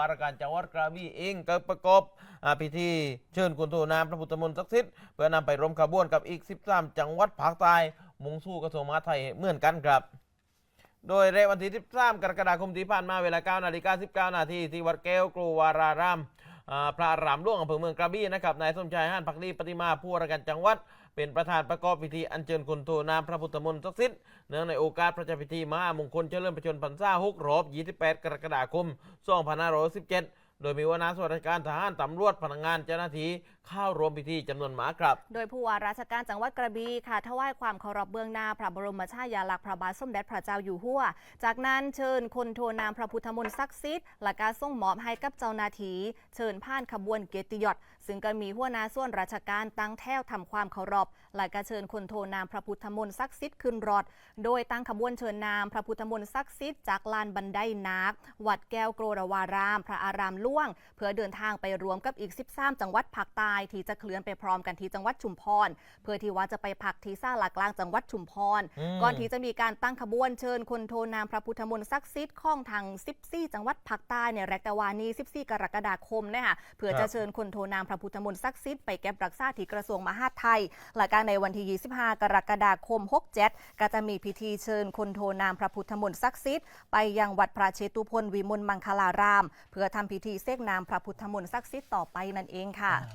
ว่าราชการจังหวัดกระบี่เองก็ประกอบพิธีเชิญคุณทูนามพระพุทธมนต์ศักดิ์สิทธิ์เพื่อนำไปร่วมขบวนกับอีก 13 จังหวัดภาคใต้มุ่งสู้กระทรวงมหาดไทยเหมือนกันครับโดยในวันที่ 13 กรกฎาคมที่ผ่านมาเวลา9นาฬิกา19 นาทีที่วัดแก้วกรูวารารามอ พระอารามหลวงอำเภอเมืองกระบี่นะครับนายสมชายห้านพักดีปฏิมาผู้ราชการจังหวัด เป็นประธานประกอบพิธีอัญเชิญคุณโทนามพระพุทธมนต์ศักดิ์สิทธิ์เนื่องในโอกาสพระราชพิธีมหามงคลเฉลิมพระชนพรรษา6รอบ 28 กรกฎาคม 2517 โดยมีวนาส่วนราชการทหารตำรวจพนักงานเจ้าหน้าที่เข้ารวมพิธีจำนวนมากครับ โดยผู้ว่าราชการจังหวัดกระบี่ค่ะถวายความเคารพเบื้องหน้าพระบรมฉายาลักษณ์พระบาทสมเด็จพระเจ้าอยู่หัว จากนั้นเชิญคนโทนามพระพุทธมนต์ศักดิ์สิทธิ์และการส่งมอบให้กับเจ้าหน้าที่เชิญผ่านขบวนเกียรติยศซึ่งก็มีหัวหน้าส่วนราชการตั้งแถวทำความเคารพและก็เชิญคนโทนามพระพุทธมนต์ศักดิ์สิทธิ์ขึ้นรถโดยตั้งขบวนเชิญนามพระพุทธมนต์ศักดิ์สิทธิ์จากลานบันไดนาควัดแก้วโกรวาราม พระอารามหล่วง เพื่อเดินทางไปรวมกับอีก 13 จังหวัดภาคใต้ที่จะเคลื่อนไปพร้อมกันที่จังหวัดชุมพร เพื่อที่ว่าจะไปพักที่ซ่าหลักกลางจังหวัดชุมพรอืมก่อนที่จะมีการตั้งขบวนเชิญคนโทนามพระพุทธมนต์ศักดิ์สิทธิ์ของทาง 14 จังหวัดภาคใต้ในแรกแต่วานี14 กรกฎาคมนะคะเพื่อจะเชิญคนโทนามพระพุทธมนต์ศักดิ์สิทธิ์ไปเก็บรักษาที่กระทรวงมหาดไทยและการในวันที่ 25 กรกฎาคม 67 ก็จะมีพิธีเชิญคนโทนามพระพุทธมนต์ศักดิ์สิทธิ์ไปยังวัดพระเชตุพนวิมลมังคลาราม เพื่อทำพิธีเสกนามพระพุทธมนต์ศักดิ์สิทธิ์ต่อไปนั่นเองค่ะ